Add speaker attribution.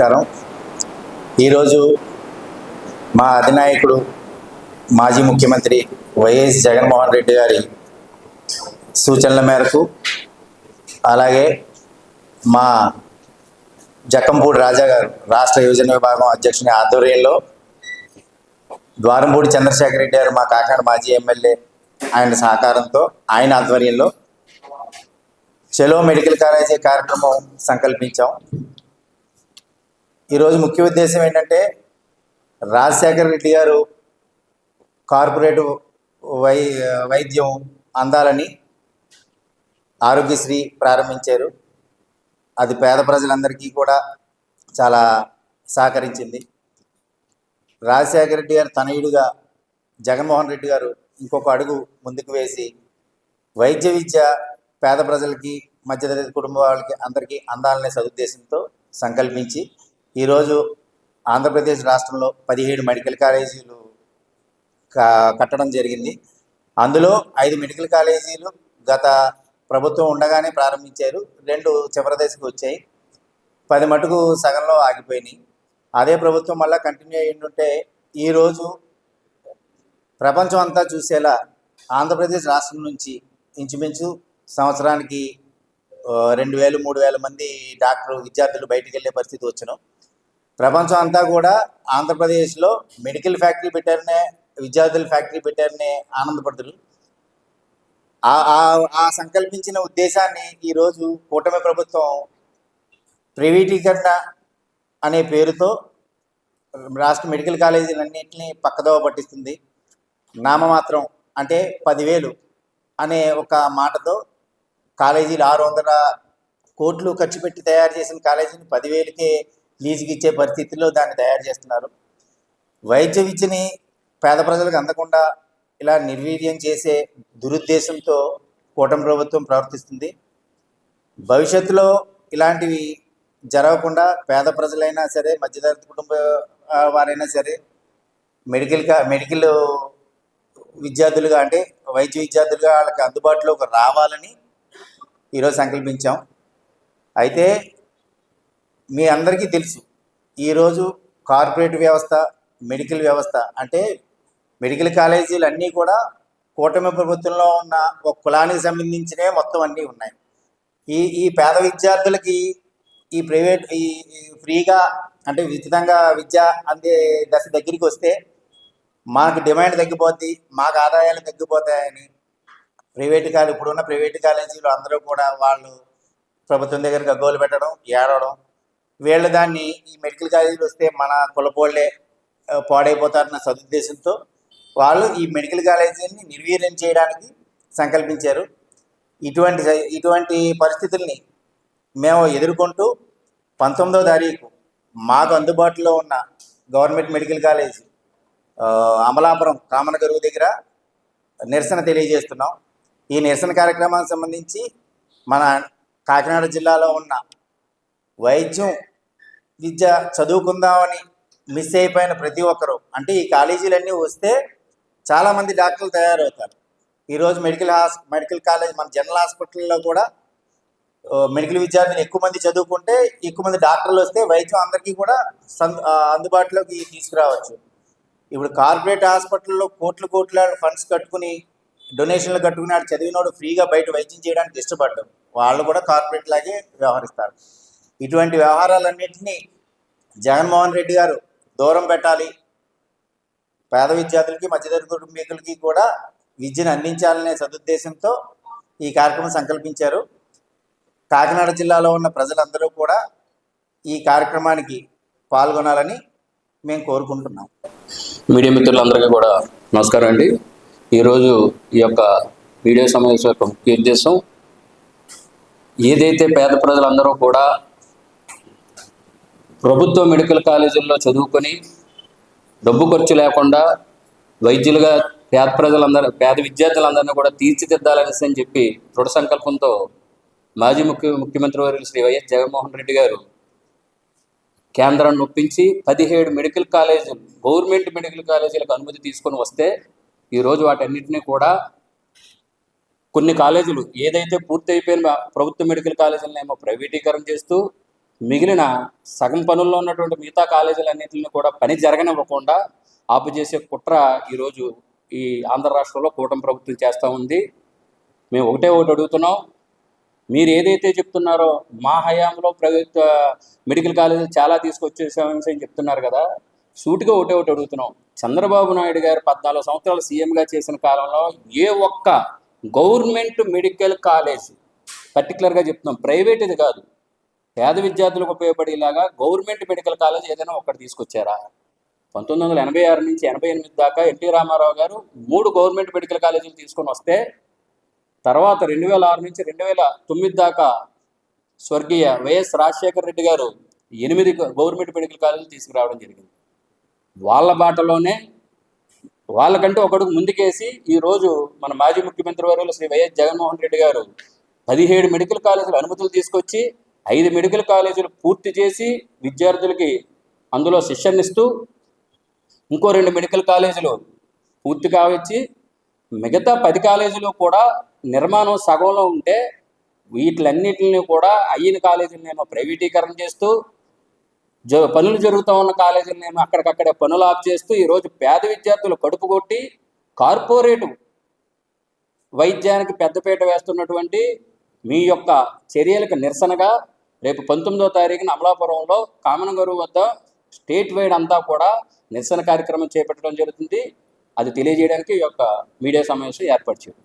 Speaker 1: నమస్కారం. ఈరోజు మా అధినాయకుడు మాజీ ముఖ్యమంత్రి వైఎస్ జగన్మోహన్ రెడ్డి గారి సూచనల మేరకు అలాగే మా జక్కంపూడి రాజా గారు రాష్ట్ర యువజన విభాగం అధ్యక్షుని ఆధ్వర్యంలో ద్వారంపూడి చంద్రశేఖర రెడ్డి గారు మా కాకినాడ మాజీ ఎమ్మెల్యే ఆయన సహకారంతో ఆయన ఆధ్వర్యంలో చెలో మెడికల్ కాలేజీ కార్యక్రమం సంకల్పించాం. ఈరోజు ముఖ్య ఉద్దేశం ఏంటంటే రాజశేఖర రెడ్డి గారు కార్పొరేట్ వై వైద్యం అందాలని ఆరోగ్యశ్రీ ప్రారంభించారు. అది పేద ప్రజలందరికీ కూడా చాలా సహకరించింది. రాజశేఖర రెడ్డి గారు తనయుడుగా జగన్మోహన్ రెడ్డి గారు ఇంకొక అడుగు ముందుకు వేసి వైద్య విద్య పేద ప్రజలకి మధ్యతరగతి కుటుంబ వాళ్ళకి అందరికీ అందాలనే సదుద్దేశంతో సంకల్పించి ఈరోజు ఆంధ్రప్రదేశ్ రాష్ట్రంలో పదిహేడు మెడికల్ కాలేజీలు కట్టడం జరిగింది. అందులో ఐదు మెడికల్ కాలేజీలు గత ప్రభుత్వం ఉండగానే ప్రారంభించారు. రెండు చివరి దశకు వచ్చాయి. పది మటుకు సగంలో ఆగిపోయినాయి. అదే ప్రభుత్వం మళ్ళీ కంటిన్యూ అయ్యి ఉంటే ఈరోజు ప్రపంచం అంతా చూసేలా ఆంధ్రప్రదేశ్ రాష్ట్రం నుంచి ఇంచుమించు సంవత్సరానికి రెండు వేలు మూడు వేల మంది డాక్టర్ విద్యార్థులు బయటికి వెళ్ళే పరిస్థితి వచ్చినాం. ప్రపంచం అంతా కూడా ఆంధ్రప్రదేశ్లో మెడికల్ ఫ్యాక్టరీ పెట్టారనే విద్యార్థుల ఫ్యాక్టరీ పెట్టారనే ఆనందపడుతున్నారు. ఆ ఆ సంకల్పించిన ఉద్దేశాన్ని ఈరోజు కూటమి ప్రభుత్వం ప్రైవేటీకరణ అనే పేరుతో రాష్ట్ర మెడికల్ కాలేజీలన్నింటినీ పక్కదోవ పట్టిస్తుంది. నామమాత్రం అంటే పదివేలు అనే ఒక మాటతో కాలేజీలు ఆరు వందల కోట్లు ఖర్చు పెట్టి తయారు చేసిన కాలేజీని పదివేలకే లీజుకి ఇచ్చే పరిస్థితిలో దాన్ని తయారు చేస్తున్నారు. వైద్య విద్యని పేద ప్రజలకు అందకుండా ఇలా నిర్వీర్యం చేసే దురుద్దేశంతో కూటమి ప్రభుత్వం ప్రవర్తిస్తుంది. భవిష్యత్తులో ఇలాంటివి జరగకుండా పేద ప్రజలైనా సరే మధ్యతరగతి కుటుంబ వారైనా సరే మెడికల్ కా మెడికల్ విద్యార్థులుగా అంటే వైద్య విద్యార్థులుగా వాళ్ళకి అందుబాటులోకి రావాలని ఈరోజు సంకల్పించాం. అయితే మీ అందరికీ తెలుసు. ఈరోజు కార్పొరేట్ వ్యవస్థ మెడికల్ వ్యవస్థ అంటే మెడికల్ కాలేజీలు అన్నీ కూడా కూటమి ప్రభుత్వంలో ఉన్న ఒక కులానికి సంబంధించినవే మొత్తం అన్నీ ఉన్నాయి. ఈ ఈ పేద విద్యార్థులకి ఈ ప్రైవేట్ ఈ ఈ ఫ్రీగా అంటే ఉచితంగా విద్య అందే దశ దగ్గరికి వస్తే మాకు డిమాండ్ తగ్గిపోద్ది మాకు ఆదాయాలు తగ్గిపోతాయని ప్రైవేట్ కాలేజ్ ఇప్పుడున్న ప్రైవేట్ కాలేజీలు అందరూ కూడా వాళ్ళు ప్రభుత్వం దగ్గర గగ్గోలు పెట్టడం ఏడవడం వీళ్ళ దాన్ని ఈ మెడికల్ కాలేజీలు వస్తే మన కులపోళ్ళే పాడైపోతారన్న సదుద్దేశంతో వాళ్ళు ఈ మెడికల్ కాలేజీని నిర్వీర్యం చేయడానికి సంకల్పించారు. ఇటువంటి ఇటువంటి పరిస్థితుల్ని మేము ఎదుర్కొంటూ పంతొమ్మిదవ తారీఖు మాకు అందుబాటులో ఉన్న government medical college Amalapuram Amalapuram Kamanagaruvu దగ్గర నిరసన తెలియజేస్తున్నాం. ఈ నిరసన కార్యక్రమానికి సంబంధించి మన కాకినాడ జిల్లాలో ఉన్న వైద్యం విద్య చదువుకుందామని మిస్ అయిపోయిన ప్రతి ఒక్కరూ. అంటే ఈ కాలేజీలన్నీ వస్తే చాలామంది డాక్టర్లు తయారవుతారు. ఈరోజు మెడికల్ హాస్ మెడికల్ కాలేజ్ మన జనరల్ హాస్పిటల్లో కూడా మెడికల్ విద్యార్థులు ఎక్కువ మంది చదువుకుంటే ఎక్కువ మంది డాక్టర్లు వస్తే వైద్యం అందరికీ కూడా సం- అందుబాటులోకి తీసుకురావచ్చు. ఇప్పుడు కార్పొరేట్ హాస్పిటల్లో కోట్లు కోట్ల ఫండ్స్ కట్టుకుని డొనేషన్లు కట్టుకుని ఆడు చదివినోడు ఫ్రీగా బయట వైద్యం చేయడానికి ఇష్టపడ్డారు వాళ్ళు కూడా కార్పొరేట్ లాగే వ్యవహరిస్తారు. ఇటువంటి వ్యవహారాలన్నింటినీ జగన్మోహన్ రెడ్డి గారు దూరం పెట్టాలి. పేద విద్యార్థులకి మధ్యతరగతి కుటుంబీకులకి కూడా విద్యను అందించాలనే సదుద్దేశంతో ఈ కార్యక్రమం సంకల్పించారు. కాకినాడ జిల్లాలో ఉన్న ప్రజలందరూ కూడా ఈ కార్యక్రమానికి పాల్గొనాలని మేము కోరుకుంటున్నాం.
Speaker 2: మీడియా మిత్రులందరికీ కూడా నమస్కారం అండి. ఈరోజు ఈ యొక్క వీడియో సమావేశం యొక్క ముఖ్య ఉద్దేశం ఏదైతే పేద ప్రజలందరూ కూడా ప్రభుత్వ మెడికల్ కాలేజీల్లో చదువుకొని డబ్బు ఖర్చు లేకుండా వైద్యులుగా పేద ప్రజలందరూ పేద విద్యార్థులందరినీ కూడా తీర్చిదిద్దాలనేసి అని చెప్పి దృఢ సంకల్పంతో మాజీ ముఖ్య ముఖ్యమంత్రి వర్యులు శ్రీ వైఎస్ జగన్మోహన్ రెడ్డి గారు కేంద్రాన్ని ఒప్పించి పదిహేడు మెడికల్ కాలేజీలు గవర్నమెంట్ మెడికల్ కాలేజీలకు అనుమతి తీసుకొని వస్తే ఈరోజు వాటన్నిటిని కూడా కొన్ని కాలేజీలు ఏదైతే పూర్తి అయిపోయిన ప్రభుత్వ మెడికల్ కాలేజీలనేమో ప్రైవేటీకరణ చేస్తూ మిగిలిన సగం పనుల్లో ఉన్నటువంటి మిగతా కాలేజీలన్నింటిని కూడా పని జరగనివ్వకుండా ఆపు చేసే కుట్ర ఈరోజు ఈ ఆంధ్ర రాష్ట్రంలో కూటమి ప్రభుత్వం చేస్తూ ఉంది. మేము ఒకటే ఒకటి అడుగుతున్నాం. మీరు ఏదైతే చెప్తున్నారో మా హయాంలో ప్రభుత్వ మెడికల్ కాలేజీలు చాలా తీసుకొచ్చేసామని చెప్తున్నారు కదా సూటిగా ఒకటే ఒకటి అడుగుతున్నాం. చంద్రబాబు నాయుడు గారు పద్నాలుగు సంవత్సరాలు సీఎంగా చేసిన కాలంలో ఏ ఒక్క గవర్నమెంట్ మెడికల్ కాలేజ్ పర్టికులర్గా చెప్తున్నాం. ప్రైవేట్ ఇది కాదు. పేద విద్యార్థులకు ఉపయోగపడేలాగా గవర్నమెంట్ మెడికల్ కాలేజ్ ఏదైనా ఒకటి తీసుకొచ్చారా? పంతొమ్మిది వందల ఎనభై ఆరు నుంచి ఎనభై ఎనిమిది దాకా ఎన్టీ రామారావు గారు మూడు గవర్నమెంట్ మెడికల్ కాలేజీలు తీసుకొని వస్తే తర్వాత రెండు వేల ఆరు నుంచి రెండు వేల తొమ్మిది దాకా స్వర్గీయ వైఎస్ రాజశేఖర రెడ్డి గారు ఎనిమిది గవర్నమెంట్ మెడికల్ కాలేజీలు తీసుకురావడం జరిగింది. వాళ్ళ బాటలోనే వాళ్ళకంటే ఒకడుకు ముందుకేసి ఈరోజు మన మాజీ ముఖ్యమంత్రి వారు శ్రీ వైఎస్ జగన్మోహన్ రెడ్డి గారు పదిహేడు మెడికల్ కాలేజీలు అనుమతులు తీసుకొచ్చి ఐదు మెడికల్ కాలేజీలు పూర్తి చేసి విద్యార్థులకి అందులో శిక్షణనిస్తూ ఇంకో రెండు మెడికల్ కాలేజీలు పూర్తి కావచ్చి మిగతా పది కాలేజీలు కూడా నిర్మాణం సగంలో ఉంటే వీటిలన్నింటిని కూడా అయిన కాలేజీలనేమో ప్రైవేటీకరణ చేస్తూ జ పనులు జరుగుతూ ఉన్న కాలేజీలనేమో అక్కడికక్కడే పనులు ఆఫ్ చేస్తూ ఈరోజు పేద విద్యార్థులు కడుపు కొట్టి కార్పొరేటు వైద్యానికి పెద్దపీట వేస్తున్నటువంటి మీ యొక్క చర్యలకు నిరసనగా రేపు పంతొమ్మిదో తారీఖున అమలాపురంలో కామనగరు వద్ద స్టేట్ వైడ్ అంతా కూడా నిరసన కార్యక్రమం చేపట్టడం జరుగుతుంది. అది తెలియజేయడానికి ఈ యొక్క మీడియా సమావేశం ఏర్పాటు చేయడం